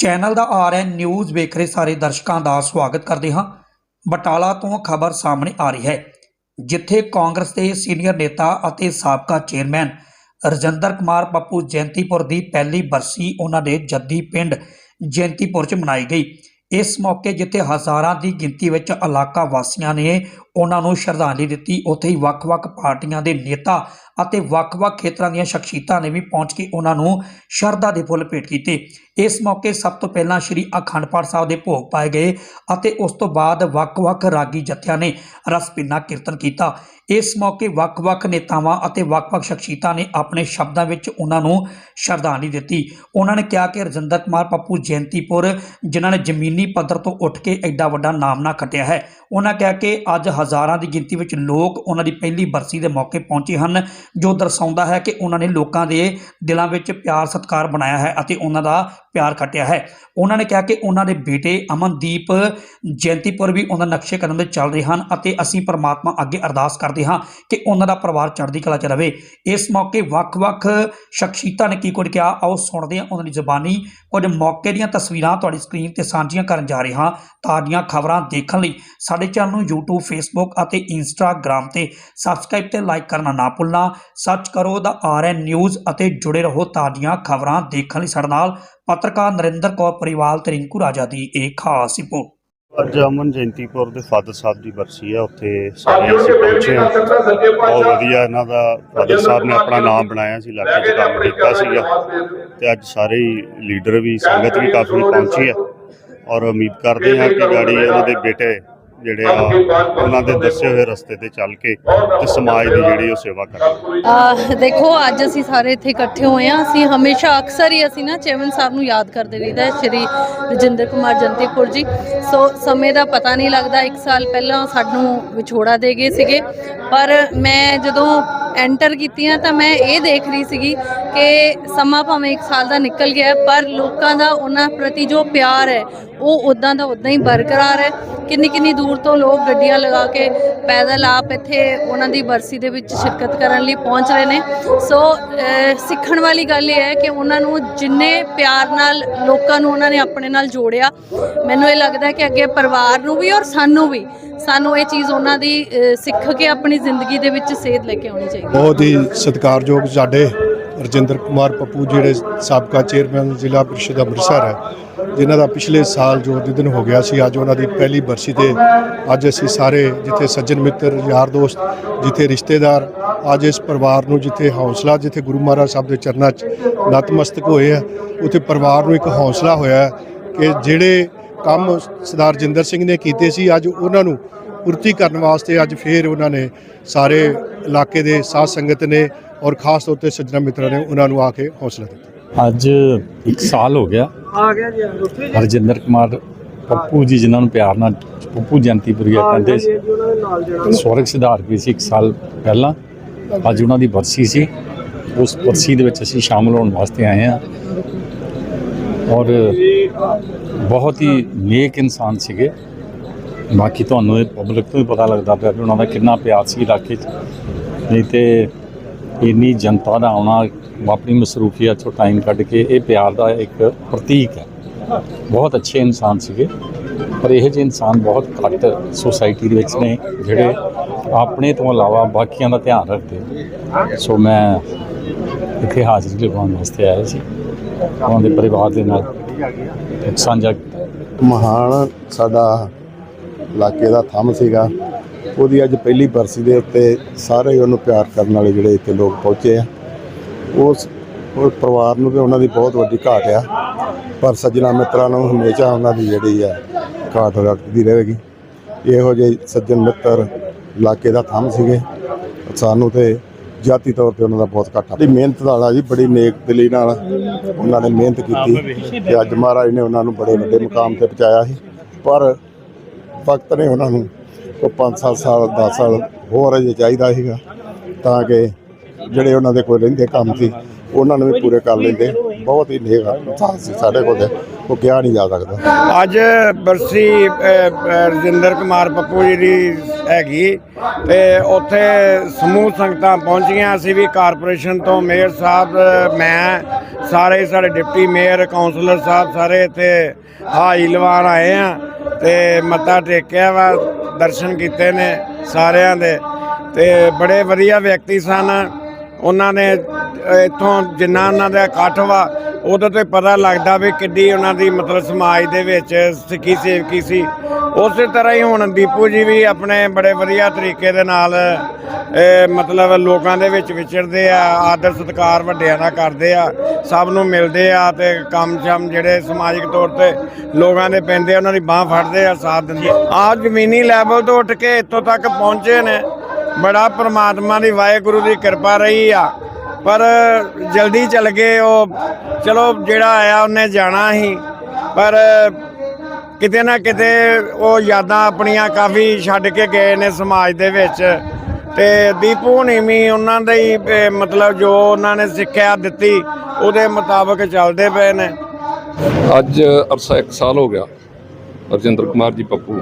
Channel ਦਾ R N news ਵੇਖ ਰਹੇ ਸਾਰੇ ਦਰਸ਼ਕਾਂ ਦਾ ਸਵਾਗਤ ਕਰਦੇ ਹਾਂ। ਬਟਾਲਾ ਤੋਂ ਖਬਰ ਸਾਹਮਣੇ ਆ ਰਹੀ ਹੈ, ਜਿੱਥੇ ਕਾਂਗਰਸ ਦੇ ਸੀਨੀਅਰ ਨੇਤਾ ਅਤੇ ਸਾਬਕਾ ਚੇਅਰਮੈਨ ਰਜਿੰਦਰ ਕੁਮਾਰ ਪੱਪੂ ਜੈਂਤੀਪੁਰ ਦੀ ਪਹਿਲੀ ਬਰਸੀ ਉਹਨਾਂ ਦੇ ਜੱਦੀ ਪਿੰਡ ਜੈਂਤੀਪੁਰ 'ਚ ਮਨਾਈ ਗਈ। ਇਸ ਮੌਕੇ ਜਿੱਥੇ ਹਜ਼ਾਰਾਂ ਦੀ ਗਿਣਤੀ ਵਿੱਚ ਇਲਾਕਾ ਵਾਸੀਆਂ ਨੇ ਉਹਨਾਂ ਨੂੰ ਸ਼ਰਧਾਂਜਲੀ ਦਿੱਤੀ, ਉੱਥੇ ਹੀ ਵੱਖ-ਵੱਖ ਪਾਰਟੀਆਂ ਦੇ ਨੇਤਾ ਅਤੇ ਵੱਖ-ਵੱਖ ਖੇਤਰਾਂ ਦੀਆਂ ਸ਼ਖਸੀਅਤਾਂ ਨੇ ਵੀ ਪਹੁੰਚ ਕੇ ਉਹਨਾਂ ਨੂੰ ਸ਼ਰਧਾ ਦੇ ਫੁੱਲ ਭੇਟ ਕੀਤੇ। ਇਸ ਮੌਕੇ ਸਭ ਤੋਂ ਪਹਿਲਾਂ ਸ੍ਰੀ ਅਖੰਡ ਪਾਠ ਸਾਹਿਬ ਦੇ ਭੋਗ ਪਾਏ ਗਏ ਅਤੇ ਉਸ ਤੋਂ ਬਾਅਦ ਵੱਖ-ਵੱਖ ਰਾਗੀ ਜਥਿਆਂ ਨੇ ਰਸਪਿੰਨਾ ਕੀਰਤਨ ਕੀਤਾ। ਇਸ ਮੌਕੇ ਵੱਖ-ਵੱਖ ਨੇਤਾਵਾਂ ਅਤੇ ਵੱਖ-ਵੱਖ ਸ਼ਖਸੀਅਤਾਂ ਨੇ ਆਪਣੇ ਸ਼ਬਦਾਂ ਵਿੱਚ ਉਹਨਾਂ ਨੂੰ ਸ਼ਰਧਾਂਜਲੀ ਦਿੱਤੀ। ਉਹਨਾਂ ਨੇ ਕਿਹਾ ਕਿ ਰਜਿੰਦਰ ਕੁਮਾਰ ਪੱਪੂ ਜੈਂਤੀਪੁਰ, ਜਿਨ੍ਹਾਂ ਨੇ ਜ਼ਮੀਨੀ ਪੱਧਰ ਤੋਂ ਉੱਠ ਕੇ ਐਡਾ ਵੱਡਾ ਨਾਮਨਾ ਖੱਟਿਆ ਹੈ, ਉਹਨਾਂ ਕਿਹਾ ਕਿ ਅੱਜ ਹਜ਼ਾਰਾਂ ਦੀ ਗਿਣਤੀ ਵਿੱਚ ਲੋਕ ਉਹਨਾਂ ਦੀ ਪਹਿਲੀ ਬਰਸੀ ਦੇ ਮੌਕੇ ਪਹੁੰਚੇ ਹਨ। ਜੋ ਦਰਸਾਉਂਦਾ ਹੈ ਕਿ ਉਹਨਾਂ ਨੇ ਲੋਕਾਂ ਦੇ ਦਿਲਾਂ ਵਿੱਚ ਪਿਆਰ ਸਤਿਕਾਰ ਬਣਾਇਆ ਹੈ ਅਤੇ ਉਹਨਾਂ ਦਾ ਪਿਆਰ ਖੱਟਿਆ ਹੈ। ਉਹਨਾਂ ਨੇ ਕਿਹਾ ਕਿ ਉਹਨਾਂ ਦੇ ਬੇਟੇ ਅਮਨਦੀਪ ਜੈਂਤੀਪੁਰ ਵੀ ਉਹਨਾਂ ਨਕਸ਼ੇ ਕਦਮ ਤੇ ਚੱਲ ਰਹੇ ਹਨ ਅਤੇ ਅਸੀਂ ਪਰਮਾਤਮਾ ਅੱਗੇ ਅਰਦਾਸ ਕਰਦੇ ਹਾਂ ਕਿ ਉਹਨਾਂ ਦਾ ਪਰਿਵਾਰ ਚੜ੍ਹਦੀ ਕਲਾ 'ਚ ਰਹੇ। ਇਸ ਮੌਕੇ ਵੱਖ-ਵੱਖ ਸ਼ਖਸੀਅਤਾਂ ਨੇ ਕੀ ਕੁਝ ਕਿਹਾ, ਆਓ ਸੁਣਦੇ ਹਾਂ ਉਹਨਾਂ ਦੀ ਜ਼ੁਬਾਨੀ। ਕੁਝ ਮੌਕੇ ਦੀਆਂ ਤਸਵੀਰਾਂ ਤੁਹਾਡੀ ਸਕਰੀਨ ਤੇ ਸਾਂਝੀਆਂ ਕਰਨ ਜਾ ਰਹੇ ਹਾਂ ਤਾਜ਼ੀਆਂ ਖਬਰਾਂ ਦੇਖਣ ਲਈ। ਸਾਡੇ ਚੈਨਲ ਨੂੰ YouTube, Facebook ਅਤੇ Instagram ਤੇ ਸਬਸਕ੍ਰਾਈਬ ਤੇ ਲਾਈਕ ਕਰਨਾ ਨਾ ਭੁੱਲਣਾ। ਸਰਚ ਕਰੋ ਦਾ ਆਰਐਨ ਨਿਊਜ਼ ਅਤੇ ਜੁੜੇ ਰਹੋ ਤਾਜ਼ੀਆਂ ਖਬਰਾਂ ਦੇਖਣ ਲਈ। ਸਾਡੇ ਨਾਲ ਪੱਤਰਕਾਰ ਨਰਿੰਦਰ ਕੌਰ ਪਰਿਵਾਲ ਤੇ ਰਿੰਕੂ ਰਾਜਾ ਦੀ ਇਹ ਖਾਸ ਰਿਪੋਰਟ। ਅੱਜ ਅਮਨ ਜੈਂਤੀਪੁਰ ਦੇ ਫਾਦਰ ਸਾਹਿਬ ਦੀ ਬਰਸੀ ਹੈ ਉੱਥੇ ਸਾਰੇ ਅਸੀਂ ਪਹੁੰਚੇ ਹਾਂ। ਬਹੁਤ ਵਧੀਆ ਇਹਨਾਂ ਦਾ ਫਾਦਰ ਸਾਹਿਬ ਨੇ ਆਪਣਾ ਨਾਮ ਬਣਾਇਆ ਸੀ ਇਲਾਕੇ 'ਚ ਕੰਮ ਕੀਤਾ ਸੀਗਾ। ਤੇ ਅੱਜ ਸਾਰੇ ਹੀ ਲੀਡਰ ਵੀ ਸੰਗਤ ਵੀ ਕਾਫੀ ਪਹੁੰਚੀ ਹੈ ਔਰ ਉਮੀਦ ਕਰਦੇ ਹਾਂ ਕਿ ਗਾੜੀ ਇਹਨਾਂ ਦੇ ਬੇਟੇ ਜਿਹੜੇ ਆ ਉਹਨਾਂ ਦੇ ਦੱਸੇ ਹੋਏ ਰਸਤੇ ਤੇ ਚੱਲ ਕੇ ਤੇ ਸਮਾਜ ਦੀ ਜਿਹੜੀ ਉਹ ਸੇਵਾ ਅਹ ਦੇਖੋ ਅੱਜ ਅਸੀਂ ਸਾਰੇ ਇੱਥੇ ਇਕੱਠੇ ਹੋਏ ਹਾਂ। ਅਸੀਂ ਹਮੇਸ਼ਾ ਅਕਸਰ ਹੀ ਅਸੀਂ ਨਾ ਚੇਵਨ ਸਾਹਿਬ ਨੂੰ ਯਾਦ ਕਰਦੇ ਰਹੀਦਾ ਹੈ ਸ਼੍ਰੀ ਰਜਿੰਦਰ ਕੁਮਾਰ ਜੰਤੀਪੁਰ ਜੀ। ਸੋ ਸਮੇਂ ਦਾ ਪਤਾ ਨਹੀਂ ਲੱਗਦਾ ਇੱਕ ਸਾਲ ਪਹਿਲਾਂ ਸਾਨੂੰ ਵਿਛੋੜਾ ਦੇ ਗਏ ਸੀਗੇ। ਪਰ ਮੈਂ ਜਦੋਂ ਐਂਟਰ ਕੀਤੀਆਂ ਤਾਂ ਮੈਂ ਇਹ ਦੇਖ ਰਹੀ ਸੀਗੀ ਕਿ ਸਮਾਂ ਭਾਵੇਂ ਇੱਕ ਸਾਲ ਦਾ ਨਿਕਲ ਗਿਆ ਪਰ ਲੋਕਾਂ ਦਾ ਉਹਨਾਂ ਪ੍ਰਤੀ ਜੋ ਪਿਆਰ ਹੈ ਉਹ ਉਦਾਂ ਦਾ ਉਦਾਂ ਹੀ ਬਰਕਰਾਰ ਹੈ। ਕਿੰਨੀ ਕਿੰਨੀ ਦੂਰ ਤੋਂ ਲੋਕ ਗੱਡੀਆਂ ਲਗਾ ਕੇ ਪੈਦਲ ਆਪ ਇੱਥੇ ਉਹਨਾਂ ਦੀ ਬਰਸੀ ਦੇ ਵਿੱਚ ਸ਼ਿਰਕਤ ਕਰਨ ਲਈ ਪਹੁੰਚ ਰਹੇ ਨੇ। ਸੋ ਸਿੱਖਣ ਵਾਲੀ ਗੱਲ ਇਹ ਹੈ ਕਿ ਉਹਨਾਂ ਨੂੰ ਜਿੰਨੇ ਪਿਆਰ ਨਾਲ ਲੋਕਾਂ ਨੂੰ ਉਹਨਾਂ ਨੇ ਆਪਣੇ ਨਾਲ ਜੋੜਿਆ, ਮੈਨੂੰ ਇਹ ਲੱਗਦਾ ਕਿ ਅੱਗੇ ਪਰਿਵਾਰ ਨੂੰ ਵੀ ਔਰ ਸਾਨੂੰ ਵੀ, ਸਾਨੂੰ ਇਹ ਚੀਜ਼ ਉਹਨਾਂ ਦੀ ਸਿੱਖ ਕੇ ਆਪਣੀ ਜ਼ਿੰਦਗੀ ਦੇ ਵਿੱਚ ਸੇਧ ਲੈ ਕੇ ਆਉਣੀ ਚਾਹੀਦੀ ਬਹੁਤ ਹੀ ਸਤਿਕਾਰਯੋਗ ਸਾਡੇ ਰਜਿੰਦਰ ਕੁਮਾਰ ਪੱਪੂ, ਜਿਹੜੇ ਸਾਬਕਾ ਚੇਅਰਮੈਨ ਜ਼ਿਲ੍ਹਾ ਪ੍ਰੀਸ਼ਦ ਅੰਮ੍ਰਿਤਸਰ ਹੈ। ਜਿਨ੍ਹਾਂ ਦਾ ਪਿਛਲੇ ਸਾਲ ਜੋ ਦਿਨ ਹੋ ਗਿਆ ਸੀ, ਅੱਜ ਉਹਨਾਂ ਦੀ ਪਹਿਲੀ ਬਰਸੀ ਤੇ ਅੱਜ ਅਸੀਂ ਸਾਰੇ ਜਿੱਥੇ ਸੱਜਣ ਮਿੱਤਰ, ਯਾਰ ਦੋਸਤ, ਜਿੱਥੇ ਰਿਸ਼ਤੇਦਾਰ, ਅੱਜ ਇਸ ਪਰਿਵਾਰ ਨੂੰ ਜਿੱਥੇ ਹੌਸਲਾ, ਜਿੱਥੇ ਗੁਰੂ ਮਹਾਰਾਜ ਸਾਹਿਬ ਦੇ ਚਰਨਾਂ 'ਚ ਨਤਮਸਤਕ ਹੋਏ ਆ, ਉੱਥੇ ਪਰਿਵਾਰ ਨੂੰ ਇੱਕ ਹੌਸਲਾ ਹੋਇਆ ਕਿ ਜਿਹੜੇ ਕੰਮ ਸਰਦਾਰ ਜਿੰਦਰ ਸਿੰਘ ਨੇ ਕੀਤੇ ਸੀ, ਅੱਜ ਉਹਨਾਂ ਨੂੰ ਪੂਰਤੀ ਕਰਨ ਵਾਸਤੇ ਅੱਜ ਫੇਰ ਉਹਨਾਂ ਨੇ ਸਾਰੇ ਇਲਾਕੇ ਦੇ ਸਾਧ ਸੰਗਤ ਨੇ ਔਰ ਖਾਸ ਤੌਰ ਤੇ ਸੱਜਣਾ ਮਿੱਤਰਾਂ ਨੇ ਉਹਨਾਂ ਨੂੰ ਆ ਕੇ ਹੌਸਲਾ ਦਿੱਤਾ। ਅੱਜ ਇੱਕ ਸਾਲ ਹੋ ਗਿਆ ਆ ਗਿਆ ਜੀ ਹਰਜਿੰਦਰ ਕੁਮਾਰ ਪੱਪੂ ਜੀ ਜਿਨ੍ਹਾਂ ਨੂੰ ਪਿਆਰ ਨਾਲ ਪੱਪੂ ਜੰਤੀਪੁਰੀਆ ਕਹਿੰਦੇ ਸੀ। ਸਵਰਗ ਸਿਧਾਰ ਗਏ ਸੀ ਇੱਕ ਸਾਲ ਪਹਿਲਾਂ। ਅੱਜ ਉਹਨਾਂ ਦੀ ਬਰਸੀ ਸੀ। ਉਸ ਬਰਸੀ ਦੇ ਵਿੱਚ ਅਸੀਂ ਸ਼ਾਮਲ ਹੋਣ ਵਾਸਤੇ ਆਏ ਹਾਂ। ਔਰ ਬਹੁਤ ਹੀ ਨੇਕ ਇਨਸਾਨ ਸੀਗੇ। ਬਾਕੀ ਤੁਹਾਨੂੰ ਇਹ ਪਬਲਿਕ ਤੋਂ ਹੀ ਪਤਾ ਲੱਗਦਾ ਪਿਆ ਵੀ ਉਹਨਾਂ ਦਾ ਕਿੰਨਾ ਪਿਆਰ ਸੀ ਇਲਾਕੇ 'ਚ। ਨਹੀਂ ਤੇ ਇੰਨੀ ਜਨਤਾ ਦਾ ਆਉਣਾ ਆਪਣੀ ਮਸਰੂਫੀਅਤ ਚੋਂ ਟਾਈਮ ਕੱਢ ਕੇ ਇਹ ਪਿਆਰ ਦਾ ਇੱਕ ਪ੍ਰਤੀਕ ਹੈ। ਬਹੁਤ ਅੱਛੇ ਇਨਸਾਨ ਸੀਗੇ, ਪਰ ਇਹ ਜਿਹੇ ਇਨਸਾਨ ਬਹੁਤ ਘੱਟ ਸੋਸਾਇਟੀ ਦੇ ਵਿੱਚ ਨੇ ਜਿਹੜੇ ਆਪਣੇ ਤੋਂ ਇਲਾਵਾ ਬਾਕੀਆਂ ਦਾ ਧਿਆਨ ਰੱਖਦੇ ਸੋ ਮੈਂ ਇੱਥੇ ਹਾਜ਼ਰੀ ਲਗਾਉਣ ਵਾਸਤੇ ਆਇਆ ਸੀ। ਉਹਨਾਂ ਦੇ ਪਰਿਵਾਰ ਦੇ ਨਾਲ ਸਾਂਝਾ ਕੀਤਾ। ਮਹਾਨ ਸਾਡਾ ਇਲਾਕੇ ਦਾ ਥੰਮ ਸੀਗਾ। ਉਹਦੀ ਅੱਜ ਪਹਿਲੀ ਬਰਸੀ ਦੇ ਉੱਤੇ ਸਾਰੇ ਉਹਨੂੰ ਪਿਆਰ ਕਰਨ ਵਾਲੇ ਜਿਹੜੇ ਇੱਥੇ ਲੋਕ ਪਹੁੰਚੇ ਆ। ਉਸ ਉਹ ਪਰਿਵਾਰ ਨੂੰ ਵੀ ਉਹਨਾਂ ਦੀ ਬਹੁਤ ਵੱਡੀ ਘਾਟ ਆ। ਪਰ ਸੱਜਣਾ ਮਿੱਤਰਾਂ ਨੂੰ ਹਮੇਸ਼ਾ ਉਹਨਾਂ ਦੀ ਜਿਹੜੀ ਆ ਘਾਟ ਰੱਖਦੀ ਰਹੇਗੀ। ਇਹੋ ਜਿਹੇ ਸੱਜਣ ਮਿੱਤਰ ਇਲਾਕੇ ਦਾ ਥੰਮ ਸੀਗੇ। ਸਾਨੂੰ ਤੇ ਜਾਤੀ ਤੌਰ ਤੇ ਉਹਨਾਂ ਦਾ ਬਹੁਤ ਘਾਟਾ ਬੜੀ ਮਿਹਨਤ ਵਾਲਾ ਜੀ, ਬੜੀ ਨੇਕ ਦਿਲੀ ਨਾਲ ਉਹਨਾਂ ਨੇ ਮਿਹਨਤ ਕੀਤੀ ਤੇ ਅੱਜ ਮਹਾਰਾਜ ਨੇ ਉਹਨਾਂ ਨੂੰ ਬੜੇ ਵੱਡੇ ਮੁਕਾਮ ਤੇ ਪਹੁੰਚਾਇਆ ਸੀ। ਪਰ ਵਕਤ ਨੇ ਉਹਨਾਂ ਨੂੰ ਉਹ 5-7 ਸਾਲ 10 ਸਾਲ ਹੋਰ ਅਜੇ ਚਾਹੀਦਾ ਸੀਗਾ, ਤਾਂ ਕਿ ਜਿਹੜੇ ਉਹਨਾਂ ਦੇ ਕੋਈ ਰਹਿੰਦੇ ਕੰਮ ਸੀ, ਉਹਨਾਂ ਨੂੰ ਵੀ ਪੂਰੇ ਕਰ ਲੈਂਦੇ। ਬਹੁਤ ਹੀ ਨੇਕ ਇਨਸਾਨ ਸੀ ਸਾਡੇ ਕੋਲ ਤੇ, ਉਹ ਕਿਹਾ ਨਹੀਂ ਜਾ ਸਕਦਾ। ਅੱਜ ਬਰਸੀ ਰਜਿੰਦਰ ਕੁਮਾਰ ਪੱਪੂ ਜੀ ਦੀ ਹੈਗੀ, ਤੇ ਉੱਥੇ ਸਮੂਹ ਸੰਗਤਾਂ ਪਹੁੰਚੀਆਂ, ਅਸੀਂ ਵੀ ਕਾਰਪੋਰੇਸ਼ਨ ਤੋਂ ਮੇਅਰ ਸਾਹਿਬ, ਮੈਂ, ਸਾਰੇ ਸਾਡੇ ਡਿਪਟੀ ਮੇਅਰ ਕਾਉਂਸਲਰ ਸਾਹਿਬ ਸਾਰੇ ਇੱਥੇ ਹਾਈ ਲਵਾਨ ਆਏ ਆ ਤੇ ਮੱਥਾ ਟੇਕਿਆ ਵਾ ਦਰਸ਼ਨ ਕੀਤੇ ਨੇ ਸਾਰਿਆਂ ਦੇ ਤੇ ਬੜੇ ਵਧੀਆ ਵਿਅਕਤੀ ਸਨ। ਉਹਨਾਂ ਨੇ ਅ, ਇੱਥੋਂ ਜਿੰਨਾ ਉਹਨਾਂ ਦਾ ਇਕੱਠ ਵਾ ਉਹਦੇ ਤੇ ਪਤਾ ਲੱਗਦਾ ਵੀ ਕਿੱਡੀ ਉਹਨਾਂ ਦੀ ਮਤਲਬ ਸਮਾਜ ਦੇ ਵਿੱਚ ਸਿੱਖੀ ਸੇਵਕੀ ਸੀ। ਉਸੇ ਤਰ੍ਹਾਂ ਹੀ ਹੁਣ ਦੀਪੂ ਜੀ ਵੀ ਆਪਣੇ ਬੜੇ ਵਧੀਆ ਤਰੀਕੇ ਦੇ ਨਾਲ ਮਤਲਬ ਲੋਕਾਂ ਦੇ ਵਿੱਚ ਵਿਚਰਦੇ ਆ ਆਦਰ ਸਤਿਕਾਰ ਵੱਡਿਆਂ ਦਾ ਕਰਦੇ ਆ ਸਭ ਨੂੰ ਮਿਲਦੇ ਆ ਤੇ ਕੰਮ ਸ਼ਮ ਜਿਹੜੇ ਸਮਾਜਿਕ ਤੌਰ ਤੇ ਲੋਕਾਂ ਦੇ ਪੈਂਦੇ ਆ ਉਹਨਾਂ ਦੀ ਬਾਹ ਫੜਦੇ ਆ ਸਾਥ ਦਿੰਦੇ ਆ। ਆਹ ਜ਼ਮੀਨੀ ਲੈਵਲ ਤੋਂ ਉੱਠ ਕੇ ਇੱਥੋਂ ਤੱਕ ਪਹੁੰਚੇ ਨੇ। ਬੜਾ ਪ੍ਰਮਾਤਮਾ ਦੀ ਵਾਹਿਗੁਰੂ ਦੀ ਕਿਰਪਾ ਰਹੀ ਆ। ਪਰ ਜਲਦੀ ਚੱਲ ਗਏ ਉਹ। ਚਲੋ ਜਿਹੜਾ ਆਇਆ ਉਹਨੇ ਜਾਣਾ ਹੀ। ਪਰ ਕਿਤੇ ਨਾ ਕਿਤੇ ਉਹ ਯਾਦਾਂ ਆਪਣੀਆਂ ਕਾਫੀ ਛੱਡ ਕੇ ਗਏ ਨੇ ਸਮਾਜ ਦੇ ਵਿੱਚ। ਤੇ ਦੀਪੂ ਹੁਣੀ ਵੀ ਉਹਨਾਂ ਦਾ ਹੀ ਮਤਲਬ ਜੋ ਉਹਨਾਂ ਨੇ ਸਿੱਖਿਆ ਦਿੱਤੀ, ਉਹਦੇ ਮੁਤਾਬਕ ਚੱਲਦੇ ਪਏ ਨੇ। ਅੱਜ ਅਰਸਾ 1 ਸਾਲ ਹੋ ਗਿਆ। ਰਜਿੰਦਰ ਕੁਮਾਰ ਜੀ, ਪੱਪੂ।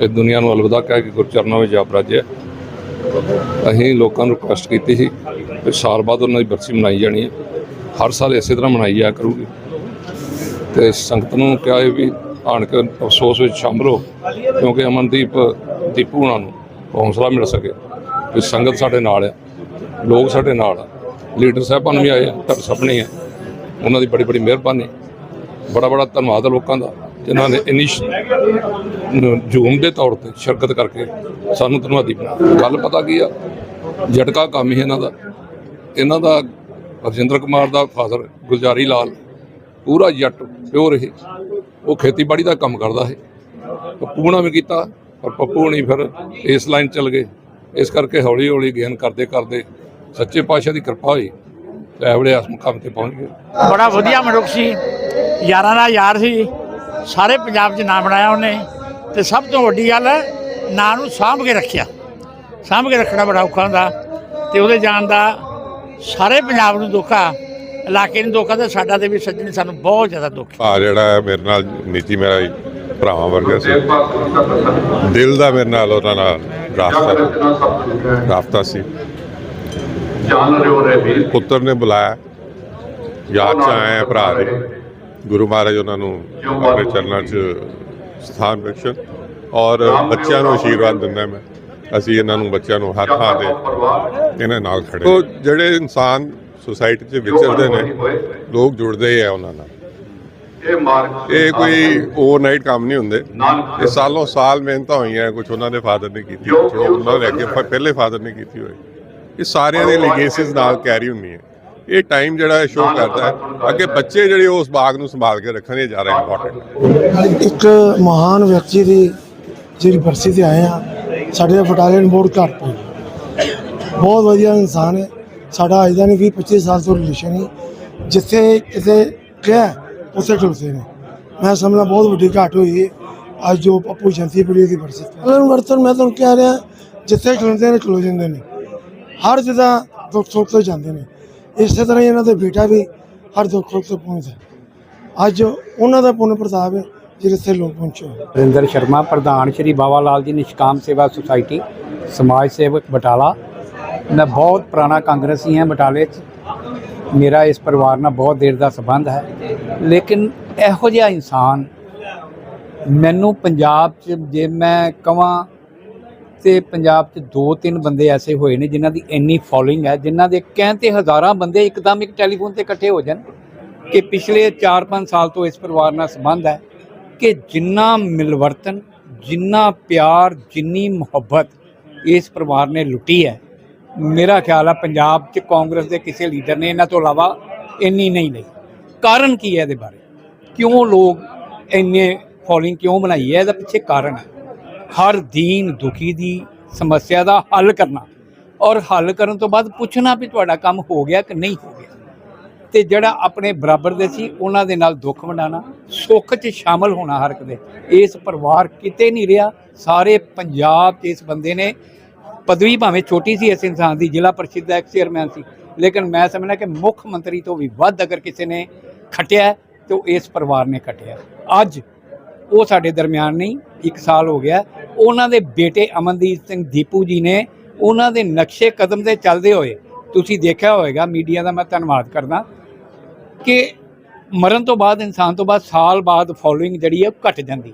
ਇਹ ਦੁਨੀਆ ਨੂੰ ਅਲਵਿਦਾ ਕਹਿ ਕੇ ਗੁਰਚਰਨਾਂ ਵਿੱਚ ਜਾ ਬਰਾਜਿਆ ਅਸੀਂ ਲੋਕਾਂ ਨੂੰ ਰਿਕੁਐਸਟ ਕੀਤੀ ਸੀ ਕਿ ਸਾਲ ਬਾਅਦ ਉਹਨਾਂ ਦੀ ਬਰਸੀ ਮਨਾਈ ਜਾਣੀ ਹੈ। ਹਰ ਸਾਲ ਇਸੇ ਤਰ੍ਹਾਂ ਮਨਾਈ ਜਾਇਆ ਕਰੂਗੀ। ਤੇ ਸੰਗਤ ਨੂੰ ਕਿਹਾ ਹੈ ਵੀ ਆਣ ਕੇ ਅਫਸੋਸ ਵਿੱਚ ਸ਼ਾਮਲ ਹੋ, ਕਿਉਂਕਿ ਅਮਨਦੀਪ ਦੀਪੂ ਉਹਨਾਂ ਨੂੰ ਹੌਸਲਾ ਮਿਲ ਸਕੇ ਵੀ ਸੰਗਤ ਸਾਡੇ ਨਾਲ ਆ ਲੋਕ ਸਾਡੇ ਨਾਲ ਆ। ਲੀਡਰ ਸਾਹਿਬਾਨ ਵੀ ਆਏ ਆ ਸਭ ਨੇ ਆ। ਉਹਨਾਂ ਦੀ ਬੜੀ ਬੜੀ ਮਿਹਰਬਾਨੀ। ਬੜਾ ਬੜਾ ਧੰਨਵਾਦ ਹੈ ਲੋਕਾਂ ਦਾ। ਇਹਨਾਂ ਨੇ ਇੰਨੀ ਜੂਮ ਦੇ ਤੌਰ ਤੇ ਸ਼ਿਰਕਤ ਕਰਕੇ ਸਾਨੂੰ ਧੰਨਵਾਦੀ ਬਣਾਇਆ ਗੱਲ ਪਤਾ ਕੀ ਆ? ਜਟਕਾ ਕੰਮ ਹੀ ਇਹਨਾਂ ਦਾ। ਇਹਨਾਂ ਦਾ ਰਜਿੰਦਰ ਕੁਮਾਰ ਦਾ ਫਾਦਰ ਗੁਲਜ਼ਾਰੀ ਲਾਲ, ਪੂਰਾ ਜੱਟ, ਪਿਓਰ ਇਹ। ਉਹ ਖੇਤੀਬਾੜੀ ਦਾ ਕੰਮ ਕਰਦਾ ਹੈ ਪੱਪੂ ਨੇ ਵੀ ਕੀਤਾ, ਪਰ ਪੱਪੂ ਨਹੀਂ ਫਿਰ ਇਸ ਲਾਈਨ ਚੱਲ ਗਏ। ਇਸ ਕਰਕੇ ਹੌਲੀ ਹੌਲੀ ਗੇਨ ਕਰਦੇ ਕਰਦੇ ਸੱਚੇ ਪਾਤਸ਼ਾਹ ਦੀ ਕਿਰਪਾ ਹੋਈ। ਤੇ ਐਵੜੇ ਇਸ ਮੁਕਾਮ ਤੇ ਪਹੁੰਚ ਗਏ। ਬੜਾ ਵਧੀਆ ਮਨੁੱਖ ਸੀ। ਯਾਰਾਂ ਦਾ ਯਾਰ ਸੀ। ਸਾਰੇ ਪੰਜਾਬ 'ਚ ਨਾਂ ਬਣਾਇਆ ਉਹਨੇ ਤੇ ਸਭ ਤੋਂ ਵੱਡੀ ਗੱਲ ਹੈ ਨਾਂ ਨੂੰ ਸਾਂਭ ਕੇ ਰੱਖਿਆ। ਸਾਂਭ ਕੇ ਰੱਖਣਾ ਬੜਾ ਔਖਾ ਹੁੰਦਾ ਤੇ ਉਹਦੇ ਜਾਣ ਦਾ ਸਾਰੇ ਪੰਜਾਬ ਨੂੰ ਦੁੱਖ ਆ ਇਲਾਕੇ ਨੂੰ ਦੁੱਖ ਆ ਤੇ ਸਾਡਾ ਤੇ ਵੀ ਸੱਜਣੀ ਸਾਨੂੰ ਬਹੁਤ ਜ਼ਿਆਦਾ ਦੁੱਖ। ਆ। ਜਿਹੜਾ ਹੈ ਮੇਰੇ ਨਾਲ ਨੀਤੀ ਮੇਰਾ ਭਰਾਵਾਂ ਵਰਗਾ ਸੀ। ਦਿਲ ਦਾ ਮੇਰੇ ਨਾਲ ਉਹਨਾਂ ਨਾਲ ਰਾਸਤਾ ਰਾਫਤਾ ਸੀ। ਪੁੱਤਰ ਨੇ ਬੁਲਾਇਆ। ਯਾਦ ਚ ਆਏ ਭਰਾ ਦੇ। ਗੁਰੂ ਮਹਾਰਾਜ ਉਹਨਾਂ ਨੂੰ ਆਪਣੇ ਚਰਨਾਂ 'ਚ ਸਥਾਨ ਬਖਸ਼ਣ ਔਰ ਬੱਚਿਆਂ ਨੂੰ ਆਸ਼ੀਰਵਾਦ ਦਿੰਦਾ ਮੈਂ। ਅਸੀਂ ਇਹਨਾਂ ਨੂੰ ਬੱਚਿਆਂ ਨੂੰ ਹਰ ਥਾਂ ਤੇ ਇਹਨਾਂ ਨਾਲ ਖੜੇ ਉਹ ਜਿਹੜੇ ਇਨਸਾਨ ਸੁਸਾਇਟੀ 'ਚ ਵਿਚਰਦੇ ਨੇ ਲੋਕ ਜੁੜਦੇ ਆ ਉਹਨਾਂ ਨਾਲ। ਇਹ ਕੋਈ ਓਵਰਨਾਈਟ ਕੰਮ ਨਹੀਂ ਹੁੰਦੇ। ਇਹ ਸਾਲੋਂ ਸਾਲ ਮਿਹਨਤਾਂ ਹੋਈਆਂ ਕੁਝ ਉਹਨਾਂ ਦੇ ਫਾਦਰ ਨੇ ਕੀਤੀ ਉਹਨਾਂ ਦੇ ਅੱਗੇ ਪਹਿਲੇ ਫਾਦਰ ਨੇ ਕੀਤੀ ਹੋਈ। ਇਹ ਸਾਰਿਆਂ ਦੇ ਲੈਗੇਸੀਜ਼ ਨਾਲ ਕੈਰੀ ਹੁੰਦੀਆਂ। ਇਹ ਟਾਈਮ ਜਿਹੜਾ ਸ਼ੋ ਕਰਦਾ ਹੈ। ਅੱਗੇ ਬੱਚੇ ਜਿਹੜੇ ਉਸ ਬਾਗ ਨੂੰ ਸੰਭਾਲ ਕੇ ਰੱਖਣ ਇਹ ਜ਼ਿਆਦਾ ਇੰਪੋਰਟੈਂਟ ਇੱਕ ਮਹਾਨ ਵਿਅਕਤੀ ਦੀ ਜਿਹੜੀ ਬਰਸੀ ਤੇ ਆਏ ਆ ਸਾਡੇ ਬਟਾਲੀਅਨ ਬੋਰਡ ਘਰ ਪਈ ਬਹੁਤ ਵਧੀਆ ਇਨਸਾਨ ਹੈ। ਸਾਡਾ ਅੱਜ ਦਾ ਨਹੀਂ 20 25 ਸਾਲ ਤੋਂ ਰਿਲੇਸ਼ਨ ਹੈ। ਜਿੱਥੇ ਕਿਤੇ ਕਿਹਾ ਉੱਥੇ ਟੁਰਦੇ ਨੇ। ਮੈਂ ਸਮਝਦਾ ਬਹੁਤ ਵੱਡੀ ਘਾਟ ਹੋਈ ਹੈ। ਅੱਜ ਜੋ ਪੱਪੂ ਜੰਤੀਪੁਰੀ ਦੀ ਬਰਸੀ ਵਰਤਨ ਮੈਂ ਤੁਹਾਨੂੰ ਕਹਿ ਰਿਹਾ ਜਿੱਥੇ ਖਲੋਂਦੇ ਨੇ ਖਲੋ ਜਾਂਦੇ ਨੇ। ਹਰ ਜਗ੍ਹਾ ਦੁੱਖ ਸੁੱਖ ਤੋਂ ਜਾਂਦੇ ਨੇ। ਇਸੇ ਤਰ੍ਹਾਂ ਹੀ ਇਹਨਾਂ ਦਾ ਬੇਟਾ ਵੀ ਹਰ ਦੁੱਖ ਸੁੱਖ ਤੋਂ ਪਹੁੰਚਦਾ ਅੱਜ ਉਹਨਾਂ ਦਾ ਪੁੰਨ ਪ੍ਰਤਾਪ ਹੈ, ਜਿਹੜੇ ਇੱਥੇ ਲੋਕ ਪਹੁੰਚੇ ਰਿੰਦਰ ਸ਼ਰਮਾ, ਪ੍ਰਧਾਨ ਸ਼੍ਰੀ ਬਾਵਾ ਲਾਲ ਜੀ ਨਿਸ਼ਕਾਮ ਸੇਵਾ ਸੁਸਾਇਟੀ, ਸਮਾਜ ਸੇਵਕ ਬਟਾਲਾ। ਮੈਂ ਬਹੁਤ ਪੁਰਾਣਾ ਕਾਂਗਰਸੀ ਹਾਂ, ਬਟਾਲੇ 'ਚ ਮੇਰਾ ਇਸ ਪਰਿਵਾਰ ਨਾਲ ਬਹੁਤ ਦੇਰ ਦਾ ਸੰਬੰਧ ਹੈ। ਲੇਕਿਨ ਇਹੋ ਜਿਹਾ ਇਨਸਾਨ ਮੈਨੂੰ ਪੰਜਾਬ 'ਚ ਜੇ ਮੈਂ ਕਵਾਂ ਤੇ ਪੰਜਾਬ 'ਚ ਦੋ ਤਿੰਨ ਬੰਦੇ ਐਸੇ ਹੋਏ ਨੇ ਜਿਨ੍ਹਾਂ ਦੀ ਇੰਨੀ ਫੋਲੋਇੰਗ ਹੈ, ਜਿਨ੍ਹਾਂ ਦੇ ਕਹਿਣ ਤੇ ਹਜ਼ਾਰਾਂ ਬੰਦੇ ਇੱਕਦਮ ਇੱਕ ਟੈਲੀਫੋਨ ਤੇ ਇਕੱਠੇ ਹੋ ਜਾਣ ਕਿ ਪਿਛਲੇ 4-5 ਸਾਲ ਤੋਂ ਇਸ ਪਰਿਵਾਰ ਨਾਲ ਸੰਬੰਧ ਹੈ ਕਿ ਜਿੰਨਾ ਮਿਲਵਰਤਨ, ਜਿੰਨਾ ਪਿਆਰ, ਜਿੰਨੀ ਮੁਹੱਬਤ ਇਸ ਪਰਿਵਾਰ ਨੇ ਲੁੱਟੀ ਹੈ। ਮੇਰਾ ਖਿਆਲ ਹੈ ਪੰਜਾਬ 'ਚ ਕਾਂਗਰਸ ਦੇ ਕਿਸੇ ਲੀਡਰ ਨੇ ਇਹਨਾਂ ਤੋਂ ਇਲਾਵਾ ਇੰਨੀ ਨਹੀਂ ਲਈ। ਕਾਰਨ ਕੀ ਹੈ ਇਹਦੇ ਬਾਰੇ? ਕਿਉਂ ਲੋਕ ਇੰਨੇ ਫੋਲੋਇੰਗ ਕਿਉਂ ਬਣਾਈ ਹੈ? ਇਹਦਾ ਪਿੱਛੇ ਕਾਰਨ ਹੈ। ਹਰ ਦੀਨ ਦੁਖੀ ਦੀ ਸਮੱਸਿਆ ਦਾ ਹੱਲ ਕਰਨਾ ਔਰ ਹੱਲ ਕਰਨ ਤੋਂ ਬਾਅਦ ਪੁੱਛਣਾ ਵੀ ਤੁਹਾਡਾ ਕੰਮ ਹੋ ਗਿਆ ਕਿ ਨਹੀਂ ਹੋ ਗਿਆ। ਤੇ ਜਿਹੜਾ ਆਪਣੇ ਬਰਾਬਰ ਦੇ ਸੀ ਉਹਨਾਂ ਦੇ ਨਾਲ ਦੁੱਖ ਵੰਡਾਣਾ ਸੁੱਖ 'ਚ ਸ਼ਾਮਲ ਹੋਣਾ ਹਰ ਇੱਕ ਦੇ। ਇਸ ਪਰਿਵਾਰ ਕਿਤੇ ਨਹੀਂ ਰਿਹਾ ਸਾਰੇ ਪੰਜਾਬ 'ਚ ਇਸ ਬੰਦੇ ਨੇ ਪਦਵੀ ਭਾਵੇਂ ਛੋਟੀ ਸੀ ਇਸ ਇਨਸਾਨ ਦੀ ਜ਼ਿਲ੍ਹਾ ਪਰਿਸ਼ਦ ਦਾ ਇੱਕ ਚੇਅਰਮੈਨ ਸੀ ਲੇਕਿਨ ਮੈਂ ਸਮਝਦਾ ਕਿ ਮੁੱਖ ਮੰਤਰੀ ਤੋਂ ਵੀ ਵੱਧ ਅਗਰ ਕਿਸੇ ਨੇ ਖਟਿਆ ਹੈ, ਤੇ ਉਹ ਇਸ ਪਰਿਵਾਰ ਨੇ ਖਟਿਆ। ਅੱਜ ਉਹ ਸਾਡੇ ਦਰਮਿਆਨ ਨਹੀਂ, ਇੱਕ ਸਾਲ ਹੋ ਗਿਆ। ਉਹਨਾਂ ਦੇ ਬੇਟੇ ਅਮਨਦੀਪ ਸਿੰਘ ਦੀਪੂ ਜੀ ਨੇ ਉਹਨਾਂ ਦੇ ਨਕਸ਼ੇ ਕਦਮ ਦੇ ਚੱਲਦੇ ਹੋਏ, ਤੁਸੀਂ ਦੇਖਿਆ ਹੋਵੇਗਾ, ਮੀਡੀਆ ਦਾ ਮੈਂ ਧੰਨਵਾਦ ਕਰਦਾ, ਕਿ ਮਰਨ ਤੋਂ ਬਾਅਦ, ਇਨਸਾਨ ਤੋਂ ਬਾਅਦ, ਸਾਲ ਬਾਅਦ ਫੋਲੋਇੰਗ ਜਿਹੜੀ ਹੈ ਉਹ ਘਟ ਜਾਂਦੀ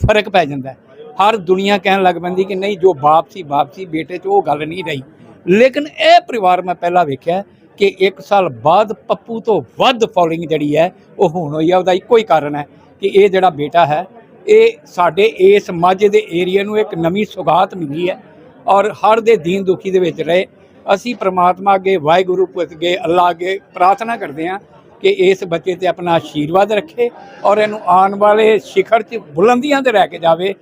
ਫ਼ਰਕ ਪੈ ਜਾਂਦਾ ਹਰ ਦੁਨੀਆ ਕਹਿਣ ਲੱਗ ਪੈਂਦੀ ਕਿ ਨਹੀਂ, ਜੋ ਬਾਪ ਸੀ ਬਾਪ ਸੀ, ਬੇਟੇ 'ਚ ਉਹ ਗੱਲ ਨਹੀਂ ਰਹੀ। ਲੇਕਿਨ ਇਹ ਪਰਿਵਾਰ ਮੈਂ ਪਹਿਲਾਂ ਵੇਖਿਆ ਕਿ ਇੱਕ ਸਾਲ ਬਾਅਦ, ਪੱਪੂ ਤੋਂ ਵੱਧ ਫੋਲੋਇੰਗ ਜਿਹੜੀ ਹੈ, ਉਹ ਹੁਣ ਹੋਈ ਹੈ ਉਹਦਾ ਇੱਕੋ ਹੀ ਕਾਰਨ ਹੈ। ਕਿ ਇਹ ਜਿਹੜਾ ਬੇਟਾ ਹੈ, ਇਹ ਸਾਡੇ ਇਸ ਮਾਝੇ ਦੇ ਏਰੀਆ ਨੂੰ ਇੱਕ ਨਵੀਂ ਸੁਗਾਤ ਮਿਲੀ ਹੈ ਔਰ ਹਰ ਦੇ ਦੀਨ ਦੁਖੀ ਦੇ ਵਿੱਚ ਰਹੇ। ਅਸੀਂ ਪ੍ਰਮਾਤਮਾ ਅੱਗੇ, ਵਾਹਿਗੁਰੂ ਅੱਗੇ ਅੱਲਾ ਅੱਗੇ ਪ੍ਰਾਰਥਨਾ ਕਰਦੇ ਹਾਂ ਕਿ ਇਸ ਬੱਚੇ ਤੇ ਆਪਣਾ ਆਸ਼ੀਰਵਾਦ ਰੱਖੇ ਔਰ ਇਹਨੂੰ ਆਉਣ ਵਾਲੇ ਸਿਖਰ 'ਚ ਬੁਲੰਦੀਆਂ ਤੇ ਰਹਿ ਕੇ ਜਾਵੇ।